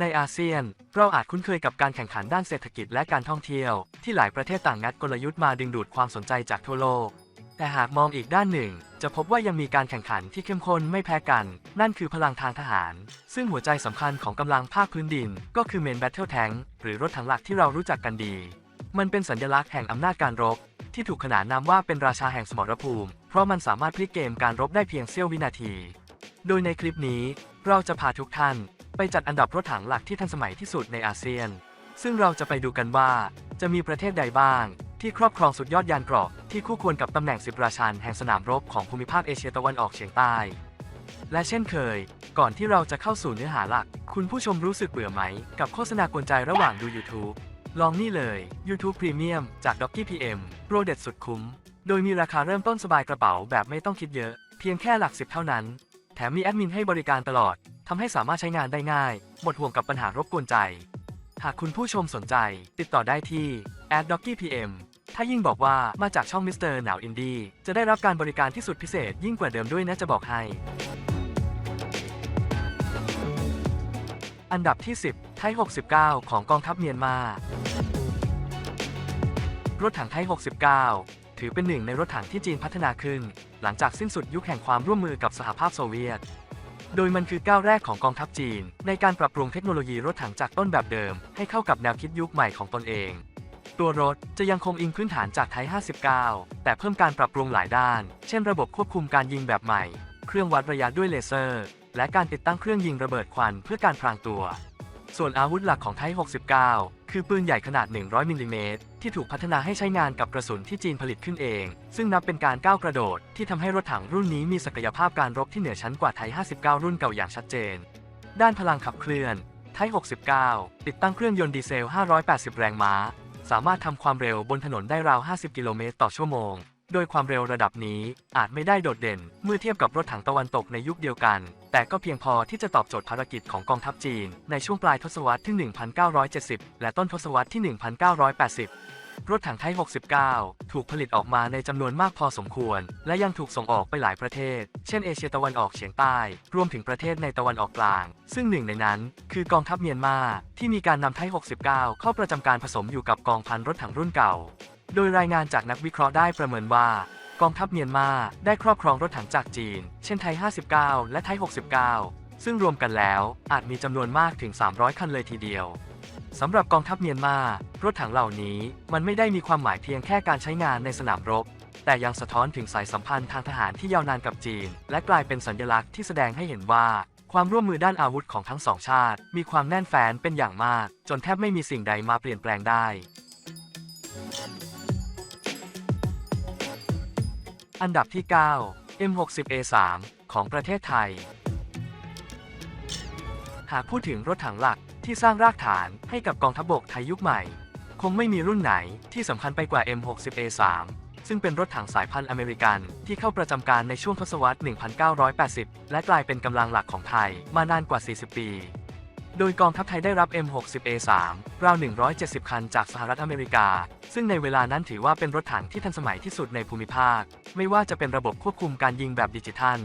ในอาเซียน เราอาจคุ้นเคยกับการแข่งขันด้านเศรษฐกิจและการท่องเที่ยว ที่หลายประเทศต่างงัดกลยุทธ์มาดึงดูดความสนใจจากทั่วโลก แต่หากมองอีกด้านหนึ่ง จะพบว่ายังมีการแข่งขันที่เข้มข้นไม่แพ้กัน นั่นคือพลังทางทหาร ซึ่งหัวใจสำคัญของกำลังภาคพื้นดิน ก็คือ Main Battle Tank หรือรถถังหลักที่เรารู้จักกันดี มันเป็นสัญลักษณ์แห่งอำนาจการรบ ที่ถูกขนานนามว่าเป็นราชาแห่งสมรภูมิ เพราะมันสามารถพลิกเกมการรบได้เพียงเสี้ยววินาที โดยในคลิปนี้ เราจะพาทุกท่านไปจัดอันดับรถถังหลักที่ทันสมัยที่สุดในอาเซียน ซึ่งเราจะไปดูกันว่าจะมีประเทศใดบ้าง ที่ครอบครองสุดยอดยานเกราะที่คู่ควรกับตำแหน่งสิบราชันแห่งสนามรบของภูมิภาคเอเชียตะวันออกเฉียงใต้ และเช่นเคย ก่อนที่เราจะเข้าสู่เนื้อหาหลัก คุณผู้ชมรู้สึกเบื่อไหม กับโฆษณากวนใจระหว่างดู YouTube ลองนี่เลย YouTube Premium จาก d o c k y PM โปรเด็ดสุดคุ้ม โดยมีราคาเริ่มต้นสบายกระเป๋าแบบไม่ต้องคิดเยอะ เพียงแค่หลักสิบเท่านั้น มมีแอดมินให้บริการตลอดทำให้สามารถใช้งานได้ง่าย หมดห่วงกับปัญหารบกวนใจ หากคุณผู้ชมสนใจ ติดต่อได้ที่ a d d o c k y PM ถ้ายิ่งบอกว่ามาจากช่องมิสเตอร์หนาวอินดี้จะได้รับการบริการที่สุดพิเศษยิ่งกว่าเดิมด้วยนะจะบอกให้ อันดับที่ 10 ไทย 69 ของกองทัพเมียนมา รถถังไทย 69 ถือเป็นหนึ่งในรถถังที่จีนพัฒนาขึ้น หลังจากสิ้นสุดยุคแห่งความร่วมมือกับสหภาพโซเวียต โดยมันคือก้าวแรกของกองทัพจีน ในการปรับปรุงเทคโนโลยีรถถังจากต้นแบบเดิม ให้เข้ากับแนวคิดยุคใหม่ของตนเอง ตัวรถจะยังคงอิงพื้นฐานจากไทย 59 แต่เพิ่มการปรับปรุงหลายด้าน เช่น ระบบควบคุมการยิงแบบใหม่ เครื่องวัดระยะด้วยเลเซอร์ และการติดตั้งเครื่องยิงระเบิดควันเพื่อการพรางตัว ส่วนอาวุธหลักของไทย69 คือปืนใหญ่ขนาด 100 มิลลิเมตรที่ถูกพัฒนาให้ใช้งานกับกระสุนที่จีนผลิตขึ้นเอง ซึ่งนับเป็นการก้าวกระโดด ที่ทำให้รถถังรุ่นนี้มีศักยภาพการรบที่เหนือชั้นกว่าไทย59 รุ่นเก่าอย่างชัดเจน ด้านพลังขับเคลื่อนไทย69 ติดตั้งเครื่องยนต์ดีเซล 580 แรงม้า สามารถทำความเร็วบนถนนได้ราว 50 กิโลเมตรต่อชั่วโมง โดยความเร็วระดับนี้อาจไม่ได้โดดเด่น เมื่อเทียบกับรถถังตะวันตกในยุคเดียวกัน แต่ก็เพียงพอที่จะตอบโจทย์ภารกิจของกองทัพจีน ในช่วงปลายทศวรรษที่ 1970 และต้นทศวรรษที่ 1980 รถถังไทย 69 ถูกผลิตออกมาในจำนวนมากพอสมควร และยังถูกส่งออกไปหลายประเทศ เช่นเอเชียตะวันออกเฉียงใต้ รวมถึงประเทศในตะวันออกกลาง ซึ่งหนึ่งในนั้น คือกองทัพเมียนมาที่มีการนำไทย 69 เข้าประจำการผสมอยู่กับกองพันรถถังรุ่นเก่า โดยรายงานจากนักวิเคราะห์ได้ประเมินว่ากองทัพเมียนมาได้ครอบครองรถถังจากจีน เช่นไทย 59 และไทย 69 ซึ่งรวมกันแล้วอาจมีจำนวนมากถึง 300 คันเลยทีเดียวสำหรับกองทัพเมียนมารถถังเหล่านี้มันไม่ได้มีความหมายเพียงแค่การใช้งานในสนามรบ แต่ยังสะท้อนถึงสายสัมพันธ์ทางทหารที่ยาวนานกับจีน และกลายเป็นสัญลักษณ์ที่แสดงให้เห็นว่า ความร่วมมือด้านอาวุธของทั้งสองชาติ มีความแน่นแฟ้นเป็นอย่างมาก จนแทบไม่มีสิ่งใดมาเปลี่ยนแปลงได้ อันดับที่ 9 M60A3 ของประเทศไทย หากพูดถึงรถถังหลักที่สร้างรากฐานให้กับกองทัพบกไทยยุคใหม่ คงไม่มีรุ่นไหนที่สำคัญไปกว่า M60A3 ซึ่งเป็นรถถังสายพันธุ์อเมริกันที่เข้าประจำการในช่วงทศวรรษ 1980 และกลายเป็นกำลังหลักของไทยมานานกว่า 40 ปี โดยกองทัพไทยได้รับ M60A3 ราว 170 คันจากสหรัฐอเมริกา ซึ่งในเวลานั้นถือว่าเป็นรถถังที่ทันสมัยที่สุดในภูมิภาค ไม่ว่าจะเป็นระบบควบคุมการยิงแบบดิจิทัล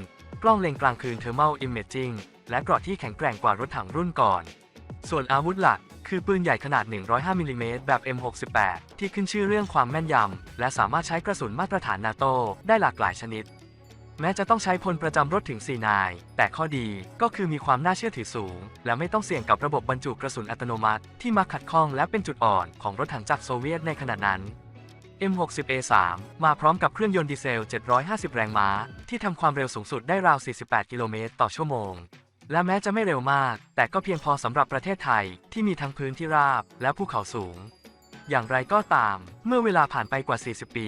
กล้องเล็งกลางคืน Thermal Imaging และเกราะที่แข็งแกร่งกว่ารถถังรุ่นก่อน ส่วนอาวุธหลัก คือปืนใหญ่ขนาด 105มิลลิเมตรแบบ M68 ที่ขึ้นชื่อเรื่องความแม่นยำ และสามารถใช้กระสุนมาตรฐานนาโตได้หลากหลายชนิด แม้จะต้องใช้พลประจำรถถึง 4 นาย แต่ข้อดีก็คือมีความน่าเชื่อถือสูง และไม่ต้องเสี่ยงกับระบบบรรจุกระสุนอัตโนมัติ ที่มาขัดข้องและเป็นจุดอ่อนของรถถังจากโซเวียตในขณะนั้น M60A3 มาพร้อมกับเครื่องยนต์ดีเซล 750 แรงม้า ที่ทำความเร็วสูงสุดได้ราว 48 กิโลเมตรต่อชั่วโมง และแม้จะไม่เร็วมาก แต่ก็เพียงพอสำหรับประเทศไทยที่มีทั้งพื้นที่ราบและภูเขาสูง อย่างไรก็ตาม เมื่อเวลาผ่านไปกว่า 40 ปี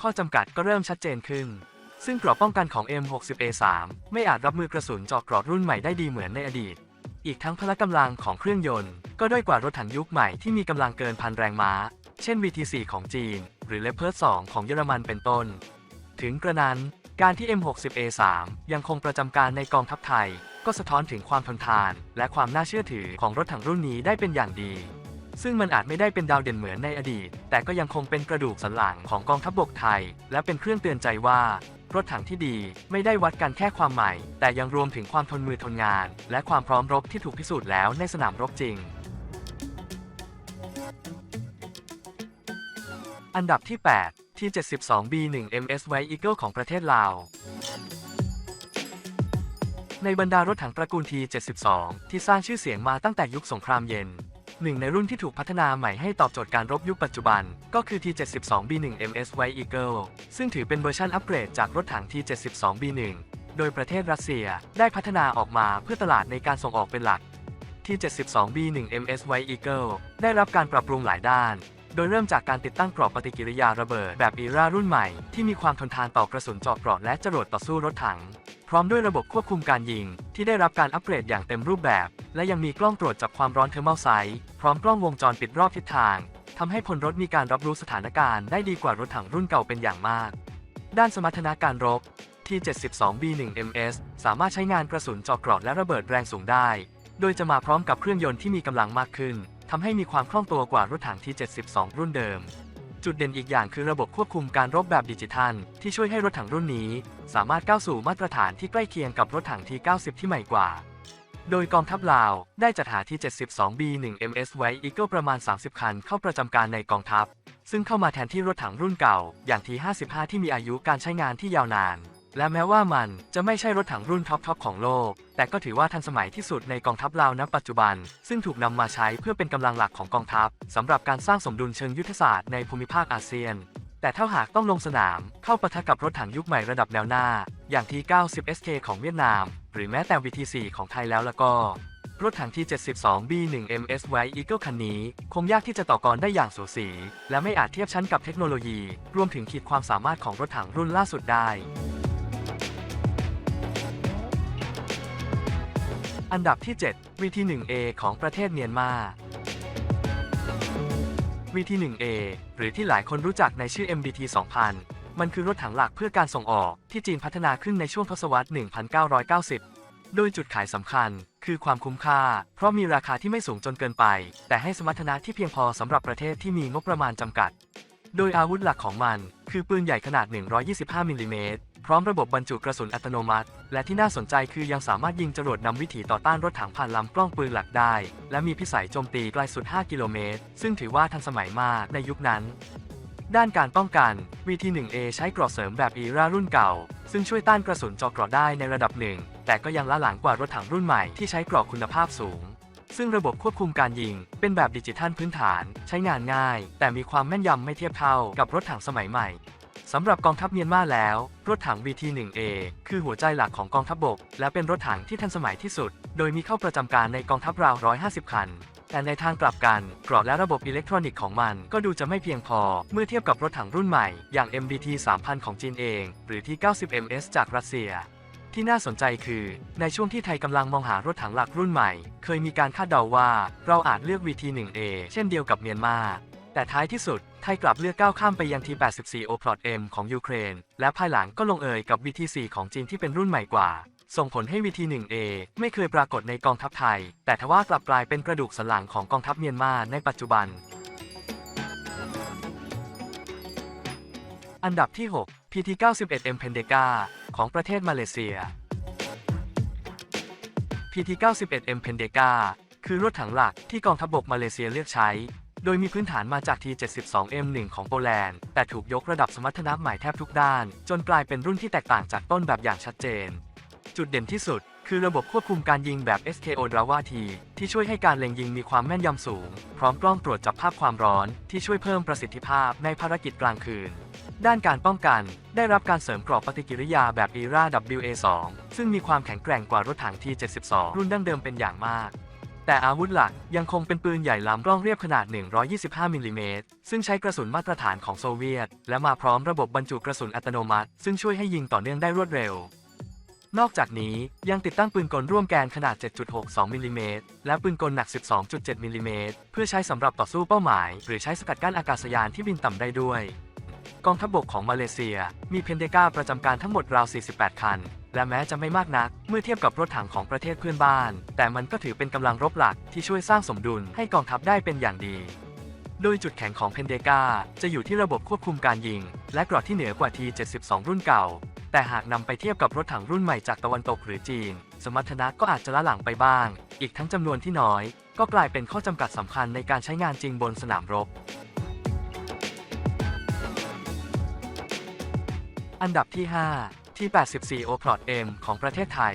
ข้อจำกัดก็เริ่มชัดเจนขึ้น ซึ่งเกราะป้องกันของ M60A3 ไม่อาจรับมือกระสุนเจาะเกราะรุ่นใหม่ได้ดีเหมือนในอดีต อีกทั้งพละกำลังของเครื่องยนต์ ก็ด้อยกว่ารถถังยุคใหม่ที่มีกำลังเกินพันแรงม้า เช่น VT4 ของจีน หรือ Leopard 2 ของเยอรมันเป็นต้น ถึงกระนั้น การที่ M60A3 ยังคงประจำการในกองทัพไทย ก็สะท้อนถึงความทนทาน และความน่าเชื่อถือของรถถังรุ่นนี้ได้เป็นอย่างดี ซึ่งมันอาจไม่ได้เป็นดาวเด่นเหมือนในอดีต แต่ก็ยังคงเป็นกระดูกสันหลังของกองทัพบกไทย และเป็นเครื่องเตือนใจว่ารถถังที่ดีไม่ได้วัดกันแค่ความใหม่ แต่ยังรวมถึงความทนมือทนงาน และความพร้อมรบที่ถูกพิสูจน์แล้วในสนามรบจริง อันดับที่ 8 ที่ 72B1 MS White Eagle ของประเทศลาวในบรรดารถถังตระกูล T72 ที่สร้างชื่อเสียงมาตั้งแต่ยุคสงครามเย็น หนึ่งในรุ่นที่ถูกพัฒนาใหม่ให้ตอบโจทย์การรบยุคปัจจุบัน ก็คือ T72B1 MS White Eagle ซึ่งถือเป็นเวอร์ชันอัปเกรดจากรถถัง T72B1 โดยประเทศรัสเซียได้พัฒนาออกมาเพื่อตลาดในการส่งออกเป็นหลัก T72B1 MS White Eagle ได้รับการปรับปรุงหลายด้าน โดยเริ่มจากการติดตั้งกรอบปฏิกิริยาระเบิดแบบอีรารุ่นใหม่ที่มีความทนทานต่อกระสุนเจาะเกราะและจรวดต่อสู้รถถัง พร้อมด้วยระบบควบคุมการยิง ที่ได้รับการอัปเกรดอย่างเต็มรูปแบบ และยังมีกล้องตรวจจับความร้อนเทอร์มัลไซส์พร้อมกล้องวงจรปิดรอบทิศทางทำให้พลรถมีการรับรู้สถานการณ์ได้ดีกว่ารถถังรุ่นเก่าเป็นอย่างมาก ด้านสมรรถนะการรบที่ 72B1MS สามารถใช้งานกระสุนเจาะเกราะและระเบิดแรงสูงได้ โดยจะมาพร้อมกับเครื่องยนต์ที่มีกำลังมากขึ้นทำให้มีความคล่องตัวกว่ารถถังที่72 รุ่นเดิม จุดเด่นอีกอย่างคือระบบควบคุมการรบแบบดิจิทัล ที่ช่วยให้รถถังรุ่นนี้ สามารถก้าวสู่มาตรฐานที่ใกล้เคียงกับรถถังที90 ที่ใหม่กว่า โดยกองทัพลาวได้จัดหาที่ 72B1MS ไว้ Eagle ประมาณ 30 คันเข้าประจำการในกองทัพ ซึ่งเข้ามาแทนที่รถถังรุ่นเก่า อย่างที55 ที่มีอายุการใช้งานที่ยาวนาน และแม้ว่ามันจะไม่ใช่รถถังรุ่นท็อปๆของโลก แต่ก็ถือว่าทันสมัยที่สุดในกองทัพลาวณปัจจุบัน ซึ่งถูกนำมาใช้เพื่อเป็นกำลังหลักของกองทัพสำหรับการสร้างสมดุลเชิงยุทธศาสตร์ในภูมิภาคอาเซียน แต่ถ้าหากต้องลงสนามเข้าปะทะกับรถถังยุคใหม่ระดับแนวหน้า อย่างที 90SK ของเวียดนาม หรือแม้แต่ VT4 ของไทยแล้วแล้วก็รถถังที่ 72B1MS White Eagle คันนี้ คงยากที่จะต่อกรได้อย่างสูสี และไม่อาจเทียบชั้นกับเทคโนโลยี รวมถึงขีดความสามารถของรถถังรุ่นล่าสุดได้ อันดับที่7 VT1A ของประเทศเมียนมา VT1A หรือที่หลายคนรู้จักในชื่อ MBT 2000 มันคือรถถังหลักเพื่อการส่งออกที่จีนพัฒนาขึ้นในช่วงทศวรรษ 1990 โดยจุดขายสำคัญ คือความคุ้มค่า เพราะมีราคาที่ไม่สูงจนเกินไป แต่ให้สมรรถนะที่เพียงพอสำหรับประเทศที่มีงบประมาณจำกัด โดยอาวุธหลักของมัน คือปืนใหญ่ขนาด 125มิลลิเมตร ร้อมระบบบรรจุกระสุนอัตโนมัติ และที่น่าสนใจคือยังสามารถยิงจรวดนำวิถีต่อต้านรถถังผ่านลำกล้องปืนหลักได้ และมีพิสัยโจมตีไกลสุด 5 กิโลเมตร ซึ่งถือว่าทันสมัยมากในยุคนั้น ด้านการป้องกัน VT1A ใช้เกราะเสริมแบบอีรารุ่นเก่า ซึ่งช่วยต้านกระสุนเจาะเกราะได้ในระดับหนึ่ง แต่ก็ยังล้าหลังกว่ารถถังรุ่นใหม่ที่ใช้เกราะคุณภาพสูงซึ่งระบบควบคุมการยิง เป็นแบบดิจิทัลพื้นฐาน ใช้งานง่าย แต่มีความแม่นยำไม่เทียบเท่ากับรถถังสมัยใหม่ สำหรับกองทัพเมียนมาแล้ว รถถัง VT1A คือหัวใจหลักของกองทัพบบก และเป็นรถถังที่ทันสมัยที่สุด โดยมีเข้าประจำการในกองทัพราว 150 คัน แต่ในทางกลับกันเกราะและระบบอิเล็กทรอนิกส์ของมันก็ดูจะไม่เพียงพอ เมื่อเทียบกับรถถังรุ่นใหม่ อย่าง MBT 3000 ของจีนเอง หรือที่ 90MS จากรัสเซียที่น่าสนใจคือ ในช่วงที่ไทยกำลังมองหารถถังหลักรุ่นใหม่ เคยมีการคาดเดาว่าเราอาจเลือก VT1A เช่นเดียวกับเมียนมา แต่ท้ายที่สุด ไทยกลับเลือกก้าวข้ามไปยัง T84 o p l o t M ของยูเครน และภายหลังก็ลงเอยกับ VT4 ของจีนที่เป็นรุ่นใหม่กว่า ส่งผลให้ VT1A ไม่เคยปรากฏในกองทัพไทย แต่ทว่ากลับกลายเป็นกระดูกสันหลังของกองทัพเมียนมาในปัจจุบัน อันดับที่ 6 PT91M Pendeka ของประเทศมาเลเซีย PT91M Pendeka คือรถถังหลักที่กองทัพบกมาเลเซียเลือกใช้ โดยมีพื้นฐานมาจาก T72M1 ของโปแลนด์ แต่ถูกยกระดับสมรรถนะใหม่แทบทุกด้าน จนกลายเป็นรุ่นที่แตกต่างจากต้นแบบอย่างชัดเจน จุดเด่นที่สุด คือระบบควบคุมการยิงแบบ SKO Drava T ที่ช่วยให้การเล็งยิงมีความแม่นยำสูง พร้อมกล้องตรวจจับภาพความร้อน ที่ช่วยเพิ่มประสิทธิภาพในภารกิจกลางคืนด้านการป้องกันได้รับการเสริมกรอบปฏิกิริยาแบบ ERA WA2 ซึ่งมีความแข็งแกร่งกว่ารถถัง T72 รุ่นดั้งเดิมเป็นอย่างมาก แต่อาวุธหลักยังคงเป็นปืนใหญ่ลำกล้องเรียบขนาด 125มิลลิเมตรซึ่งใช้กระสุนมาตรฐานของโซเวียต และมาพร้อมระบบบรรจุกระสุนอัตโนมัติ ซึ่งช่วยให้ยิงต่อเนื่องได้รวดเร็ว นอกจากนี้ยังติดตั้งปืนกลร่วมแกนขนาด 7.62มิลลิเมตรและปืนกลหนัก 12.7มิลลิเมตรเพื่อใช้สำหรับต่อสู้เป้าหมาย หรือใช้สกัดกั้นอากาศยานที่บินต่ำได้ด้วย กองทัพบบกของมาเลเซีย มีเพนเดกาประจำการทั้งหมดราว 48 คัน และแม้จะไม่มากนัก เมื่อเทียบกับรถถังของประเทศเพื่อนบ้าน แต่มันก็ถือเป็นกำลังรบหลักที่ช่วยสร้างสมดุลให้กองทัพได้เป็นอย่างดี โดยจุดแข็งของเพนเดกาจะอยู่ที่ระบบควบคุมการยิง และกราะที่เหนือกว่า T72 รุ่นเก่า แต่หากนำไปเทียบกับรถถังรุ่นใหม่จากตะวันตกหรือจีน สมรรถนะก็อาจจะละหลังไปบ้าง อีกทั้งจำนวนที่น้อย ก็กลายเป็นข้อจำกัดสำคัญในการใช้งานจริงบนสนามรบอันดับที่ 5 ที่ 84 o p l o t M ของประเทศไทย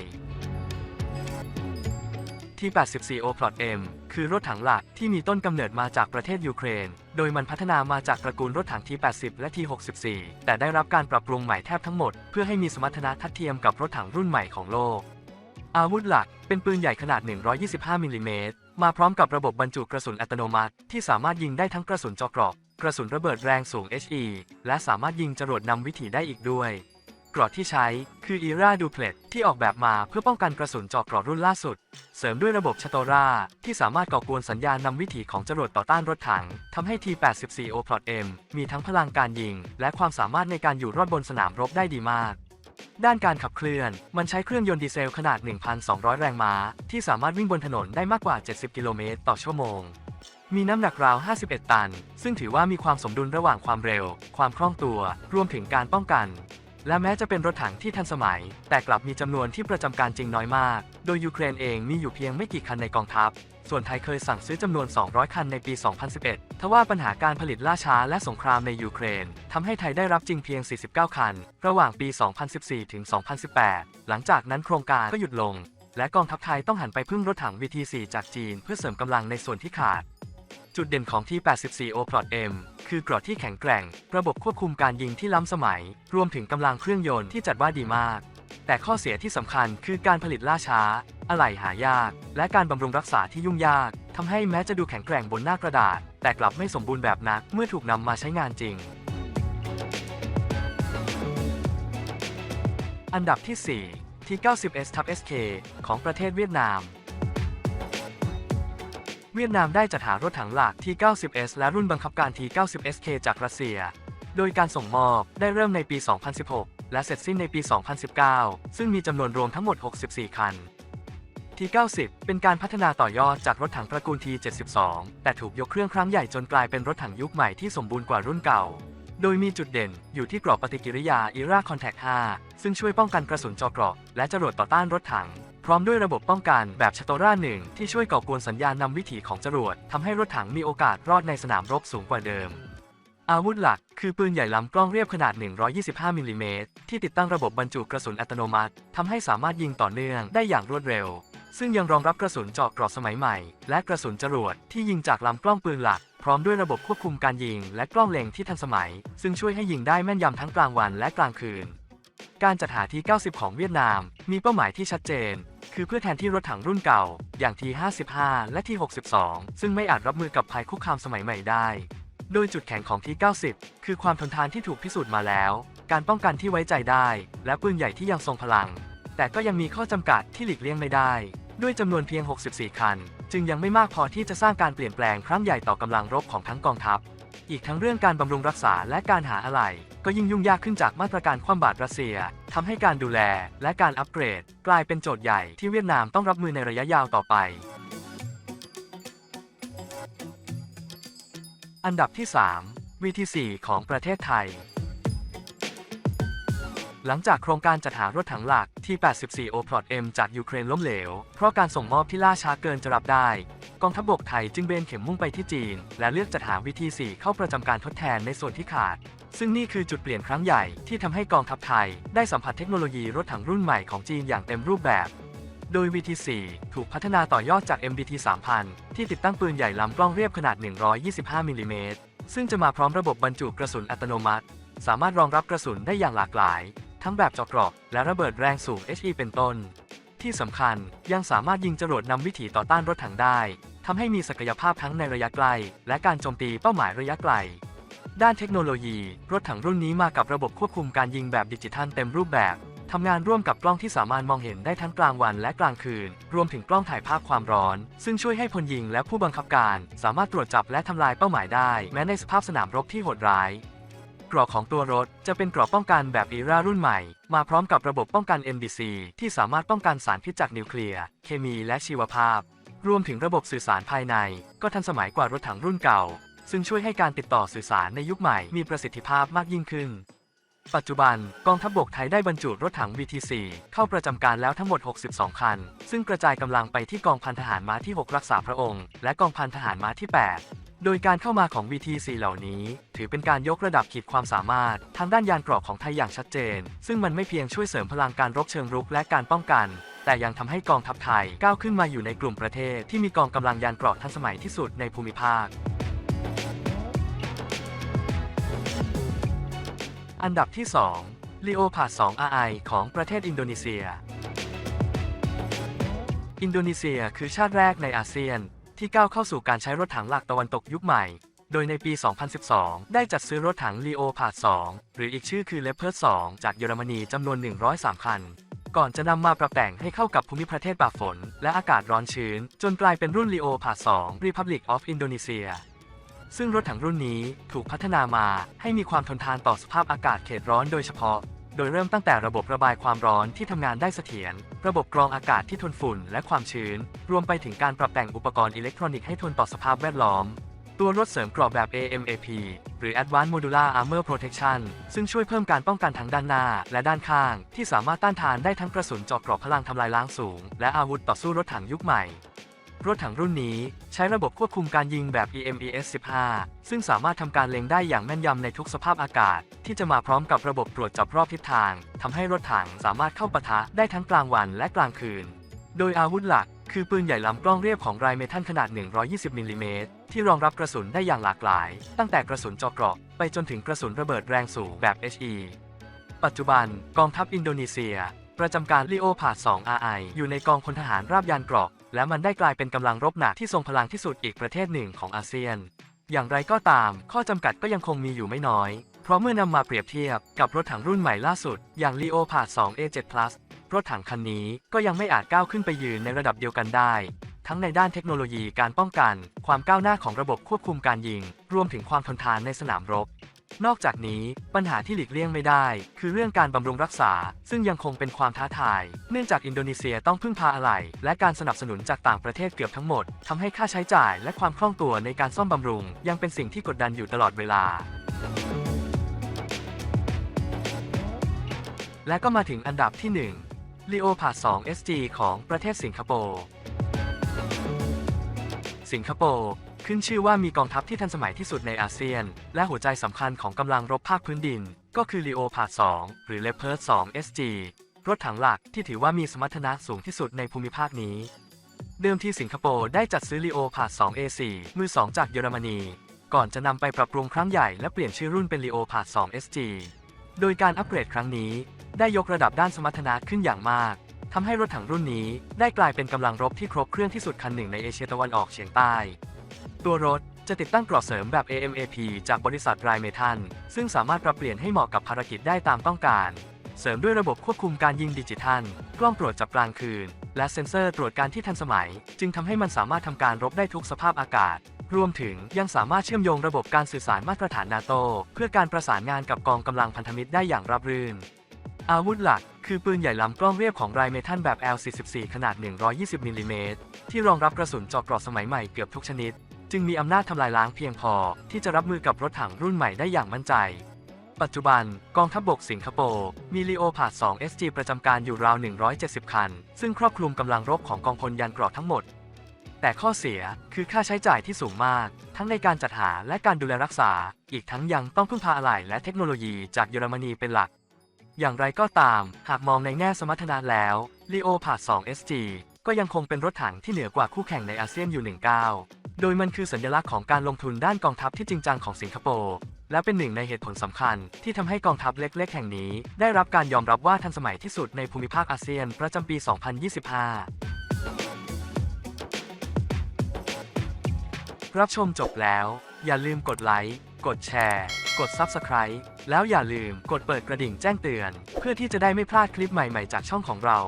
ที่ 84 o p l o t M คือรถถังหลักที่มีต้นกำเนิดมาจากประเทศยูเครน โดยมันพัฒนามาจากตระกูลรถถัง T80 และ T64 แต่ได้รับการปรับปรุงใหม่แทบทั้งหมด เพื่อให้มีสมรรถนะทัดเทียมกับรถถังรุ่นใหม่ของโลก อาวุธหลักเป็นปืนใหญ่ขนาด 125 มิลลิเมตร มาพร้อมกับระบบบรรจุกระสุนอัตโนมัติ ที่สามารถยิงได้ทั้งกระสุนเจอกรอบกระสุนระเบิดแรงสูง HE และสามารถยิงจรวดนำวิถีได้อีกด้วย กรอดที่ใช้ คือ ERA Duplet ที่ออกแบบมาเพื่อป้องกันกระสุนเจอกรอดรุ่นล่าสุด เสริมด้วยระบบชโตราที่สามารถก่อกวนสัญญาณนำวิถีของจรวดต่อต้านรถถังทำให้ T84 o p l o t M มีทั้งพลังการยิง และความสามารถในการอยู่รอดบนสนามรบได้ดีมาก ด้านการขับเคลื่อน มันใช้เครื่องยนต์ดีเซลขนาด 1,200 แรงม้า ที่สามารถวิ่งบนถนนได้มากกว่า 70 กิโลเมตรต่อชั่วโมงมีน้ำหนักราว 51 ตัน ซึ่งถือว่ามีความสมดุลระหว่างความเร็ว ความคล่องตัว รวมถึงการป้องกัน และแม้จะเป็นรถถังที่ทันสมัย แต่กลับมีจำนวนที่ประจำการจริงน้อยมาก โดยยูเครนเองมีอยู่เพียงไม่กี่คันในกองทัพ ส่วนไทยเคยสั่งซื้อจำนวน 200 คันในปี 2011 ทว่าปัญหาการผลิตล่าช้าและสงครามในยูเครนทำให้ไทยได้รับจริงเพียง 49 คัน ระหว่างปี 2014 ถึง 2018 หลังจากนั้นโครงการก็หยุดลง และกองทัพไทยต้องหันไปพึ่งรถถัง VT4 จากจีน เพื่อเสริมกำลังในส่วนที่ขาด จุดเด่นของที่ 84 o p l o t M คือกรอดที่แข็งแกร่ง ระบบควบคุมการยิงที่ล้ำสมัย รวมถึงกำลังเครื่องยนต์ที่จัดว่าดีมาก แต่ข้อเสียที่สำคัญคือการผลิตล่าช้า อะไหล่หายาก และการบำรุงรักษาที่ยุ่งยาก ทำให้แม้จะดูแข็งแกร่งบนหน้ากระดาษ แต่กลับไม่สมบูรณ์แบบนักเมื่อถูกนำมาใช้งานจริง อันดับที่ 4 ที่ 90S t u b SK ของประเทศเวียดนาม เวียดนามได้จัดหารถถังหลักที่ 90S และรุ่นบังคับการที 90SK จากรัสเซีย โดยการส่งมอบได้เริ่มในปี 2016 และเสร็จสิ้นในปี 2019 ซึ่งมีจำนวนรวมทั้งหมด 64 คันที90 เป็นการพัฒนาต่อยอดจากรถถังตระกูล T72 แต่ถูกยกเครื่องครั้งใหญ่จนกลายเป็นรถถังยุคใหม่ที่สมบูรณ์กว่ารุ่นเก่า โดยมีจุดเด่นอยู่ที่กรอบปฏิกิริยา ERA Contact 5 ซึ่งช่วยป้องกันกระสุนเจอเกราะและจรวดต่อต้านรถถัง พร้อมด้วยระบบป้องกันแบบชโตราหนึ่งที่ช่วยก่อกวนสัญญาณนำวิถีของจรวดทำให้รถถังมีโอกาสรอดในสนามรบสูงกว่าเดิม อาวุธหลักคือปืนใหญ่ลำกล้องเรียบขนาด 125มิลลิเมตรที่ติดตั้งระบบบรรจุกระสุนอัตโนมัติทำให้สามารถยิงต่อเนื่องได้อย่างรวดเร็ว ซึ่งยังรองรับกระสุนเจาะกราะสมัยใหม่ และกระสุนจรวดที่ยิงจากลำกล้องปืนหลัก พร้อมด้วยระบบควบคุมการยิง และกล้องเล็งที่ทันสมัย ซึ่งช่วยให้ยิงได้แม่นยำทั้งกลางวันและกลางคืน การจัดหาที่ 90 ของเวียดนาม มีเป้าหมายที่ชัดเจน คือเพื่อแทนที่รถถังรุ่นเก่า อย่าง T55 และ T62 ซึ่งไม่อาจรับมือกับภัยคุกคามสมัยใหม่ได้ โดยจุดแข็งของที90 คือความทนทานที่ถูกพิสูจน์มาแล้ว การป้องกันที่ไว้ใจได้ และปืนใหญ่ที่ยังทรงพลัง แต่ก็ยังมีข้อจำกัดที่หลีกเลี่ยงไม่ได้ ด้วยจำนวนเพียง 64 คัน จึงยังไม่มากพอที่จะสร้างการเปลี่ยนแปลงครั้งใหญ่ต่อกำลังรบของทั้งกองทัพ อีกทั้งเรื่องการบำรุงรักษาและการหาอะไหล่ ก็ยิ่งยุ่งยากขึ้นจากมาตรการคว่ำบาตรรัสเซียทำให้การดูแลและการอัปเกรด กลายเป็นโจทย์ใหญ่ที่เวียดนามต้องรับมือในระยะยาวต่อไป อันดับที่ 3 VT4 ของประเทศไทย หลังจากโครงการจัดหารถถังหลักที่ 84 o p l o t M จากยูเครนล้มเหลว เพราะการส่งมอบที่ล่าช้าเกินจะรับได้กองทัพบกไทยจึงเบนเข็มมุ่งไปที่จีน และเลือกจัดหา VT4 เข้าประจำการทดแทนในส่วนที่ขาด ซึ่งนี่คือจุดเปลี่ยนครั้งใหญ่ที่ทำให้กองทัพไทย ได้สัมผัสเทคโนโลยีรถถังรุ่นใหม่ของจีนอย่างเต็มรูปแบบ โดย VT4 ถูกพัฒนาต่อยอดจาก MBT 3000 ที่ติดตั้งปืนใหญ่ลำกล้องเรียบขนาด 125มิลลิเมตรซึ่งจะมาพร้อมระบบบรรจุกระสุนอัตโนมัติ สามารถรองรับกระสุนได้อย่างหลากหลาย ทั้งแบบเจาะกราะและระเบิดแรงสูง HE เป็นต้น ที่สำคัญยังสามารถยิงจรวดนำวิถีต่อต้านรถถังได้ทำให้มีศักยภาพทั้งในระยะไกล และการโจมตีเป้าหมายระยะไกล ด้านเทคโนโลยี รถถังรุ่นนี้มากับระบบควบคุมการยิงแบบดิจิทัลเต็มรูปแบบทำงานร่วมกับกล้องที่สามารถมองเห็นได้ทั้งกลางวันและกลางคืน รวมถึงกล้องถ่ายภาพความร้อน ซึ่งช่วยให้พลยิงและผู้บังคับการ สามารถตรวจจับและทำลายเป้าหมายได้ แม้ในสภาพสนามรบที่โหดร้ายกรอบของตัวรถจะเป็นกรอบป้องกันแบบอีรารุ่นใหม่ มาพร้อมกับระบบป้องกัน MDC ที่สามารถป้องกันสารพิษจากนิวเคลียร์ เคมีและชีวภาพ รวมถึงระบบสื่อสารภายใน ก็ทันสมัยกว่ารถถังรุ่นเก่า ซึ่งช่วยให้การติดต่อสื่อสารในยุคใหม่มีประสิทธิภาพมากยิ่งขึ้น ปัจจุบันกองทัพบบกไทยได้บรรจุรถถัง VT4 เข้าประจำการแล้วทั้งหมด 62 คัน ซึ่งกระจายกำลังไปที่กองพันทหารม้าที่ 6 รักษาพระองค์ และกองพันทหารม้าที่ 8โดยการเข้ามาของ VT4 เหล่านี้ ถือเป็นการยกระดับขีดความสามารถ ทางด้านยานเกราะของไทยอย่างชัดเจน ซึ่งมันไม่เพียงช่วยเสริมพลังการรบเชิงรุกและการป้องกัน แต่ยังทำให้กองทัพไทยก้าวขึ้นมาอยู่ในกลุ่มประเทศที่มีกองกำลังยานเกราะทันสมัยที่สุดในภูมิภาค อันดับที่ 2 Leopard 2 RI ของประเทศอินโดนีเซีย อินโดนีเซียคือชาติแรกในอาเซียน ที่ก้าวเข้าสู่การใช้รถถังหลักตะวันตกยุคใหม่ โดยในปี 2012 ได้จัดซื้อรถถัง Leopard 2 หรืออีกชื่อคือ Leopard 2 จากเยอรมนีจำนวน 103 คัน ก่อนจะนำมาปรับแต่งให้เข้ากับภูมิประเทศป่าฝน และอากาศร้อนชื้น จนกลายเป็นรุ่น Leopard 2 Republic of Indonesia ซึ่งรถถังรุ่นนี้ถูกพัฒนามาให้มีความทนทานต่อสภาพอากาศเขตร้อนโดยเฉพาะ โดยเริ่มตั้งแต่ระบบระบายความร้อนที่ทำงานได้เสถียร ระบบกรองอากาศที่ทนฝุ่นและความชื้น รวมไปถึงการปรับแต่งอุปกรณ์อิเล็กทรอนิกส์ให้ทนต่อสภาพแวดล้อม ตัวรถเสริมกราะแบบ AMAP หรือ Advanced Modular Armor Protection ซึ่งช่วยเพิ่มการป้องกันทั้งด้านหน้าและด้านข้าง ที่สามารถต้านทานได้ทั้งกระสุนเจาะกราะพลังทำลายล้างสูง และอาวุธต่อสู้รถถังยุคใหม่ รถถังรุ่นนี้ใช้ระบบควบคุมการยิงแบบ EMES 15 ซึ่งสามารถทำการเล็งได้อย่างแม่นยำในทุกสภาพอากาศ ที่จะมาพร้อมกับระบบตรวจจับรอบทิศทางทำให้รถถังสามารถเข้าปะทะได้ทั้งกลางวันและกลางคืน โดยอาวุธหลักคือปืนใหญ่ลำกล้องเรียบของไรเมทันขนาด 120มิลลิเมตรที่รองรับกระสุนได้อย่างหลากหลาย ตั้งแต่กระสุนเจาะเกราะไปจนถึงกระสุนระเบิดแรงสูงแบบ HE ปัจจุบันกองทัพอินโดนีเซีย ประจำการ Leopard 2 RI อยู่ในกองพลทหารราบยานเกราะ และมันได้กลายเป็นกำลังรบหนักที่ทรงพลังที่สุดอีกประเทศหนึ่งของอาเซียน อย่างไรก็ตาม ข้อจำกัดก็ยังคงมีอยู่ไม่น้อย เพราะเมื่อนำมาเปรียบเทียบกับรถถังรุ่นใหม่ล่าสุด อย่าง Leopard 2 A7 Plus รถถังคันนี้ก็ยังไม่อาจก้าวขึ้นไปยืนในระดับเดียวกันได้ ทั้งในด้านเทคโนโลยีการป้องกัน ความก้าวหน้าของระบบควบคุมการยิง รวมถึงความทนทานในสนามรบ นอกจากนี้ปัญหาที่หลีกเลี่ยงไม่ได้ คือเรื่องการบำรุงรักษา ซึ่งยังคงเป็นความท้าทาย เนื่องจากอินโดนีเซียต้องพึ่งพาอะไหล่และการสนับสนุนจากต่างประเทศเกือบทั้งหมดทำให้ค่าใช้จ่ายและความคล่องตัวในการซ่อมบำรุง ยังเป็นสิ่งที่กดดันอยู่ตลอดเวลา และก็มาถึงอันดับที่ 1 Leopard 2 SG ของประเทศสิงคโปร์สิงคโปร์ ขึ้นชื่อว่ามีกองทัพที่ทันสมัยที่สุดในอาเซียน และหัวใจสำคัญของกำลังรบภาคพื้นดิน ก็คือ Leopard 2 หรือ Leopard 2 SG รถถังหลักที่ถือว่ามีสมรรถนะสูงที่สุดในภูมิภาคนี้ เดิมที่สิงคโปร์ได้จัดซื้อ Leopard 2 A4 มือ 2 จากเยอรมนี ก่อนจะนำไปปรับปรุงครั้งใหญ่และเปลี่ยนชื่อรุ่นเป็น Leopard 2 SG โดยการอัปเกรดครั้งนี้ ได้ยกระดับด้านสมรรถนะขึ้นอย่างมากทำให้รถถังรุ่นนี้ได้กลายเป็นกำลังรบที่ครบเครื่องที่สุดคันหนึ่งในเอเชียตะวันออกเฉียงใต้ ตัวรถจะติดตั้งกราะเสริมแบบ AMAP จากบริษัทไรเมทันซึ่งสามารถปรับเปลี่ยนให้เหมาะกับภารกิจได้ตามต้องการ เสริมด้วยระบบควบคุมการยิงดิจิทัล กล้องตรวจจับกลางคืน และเซ็นเซอร์ตรวจการที่ทันสมัย จึงทำให้มันสามารถทำการรบได้ทุกสภาพอากาศ รวมถึงยังสามารถเชื่อมโยงระบบการสื่อสารมาตรฐานนาโต เพื่อการประสานงานกับกองกำลังพันธมิตรได้อย่างราบรื่น อาวุธหลักคือปืนใหญ่ลำกล้องเรียบของไรเมทันแบบ L44 ขนาด 120มิลลิเมตรที่รองรับกระสุนเจาะเกราะสมัยใหม่เกือบทุกชนิด จึงมีอำนาจทำลายล้างเพียงพอที่จะรับมือกับรถถังรุ่นใหม่ได้อย่างมั่นใจ ปัจจุบันกองทัพบบกสิงคโปร์มี Leopard 2 SG ประจำการอยู่ราว 170 คัน ซึ่งครอบคลุมกำลังรบของกองพลยานเกราะทั้งหมด แต่ข้อเสียคือค่าใช้จ่ายที่สูงมาก ทั้งในการจัดหาและการดูแลรักษา อีกทั้งยังต้องพึ่งพาอะไหล่และเทคโนโลยีจากเยอรมนีเป็นหลักอย่างไรก็ตาม หากมองในแง่สมรรถนะแล้ว Leopard 2 SG ก็ยังคงเป็นรถถังที่เหนือกว่าคู่แข่งในอาเซียนอยู่ 19 โดยมันคือสัญลักษณ์ของการลงทุนด้านกองทัพที่จริงจังของสิงคโปร์ และเป็นหนึ่งในเหตุผลสำคัญ ที่ทำให้กองทัพเล็ก ๆ แห่งนี้ ได้รับการยอมรับว่าทันสมัยที่สุดในภูมิภาคอาเซียนประจำปี 2025 รับชมจบแล้ว อย่าลืมกดไลค์กดแชร์ กด Subscribe แล้วอย่าลืมกดเปิดกระดิ่งแจ้งเตือน เพื่อที่จะได้ไม่พลาดคลิปใหม่ๆจากช่องของเรา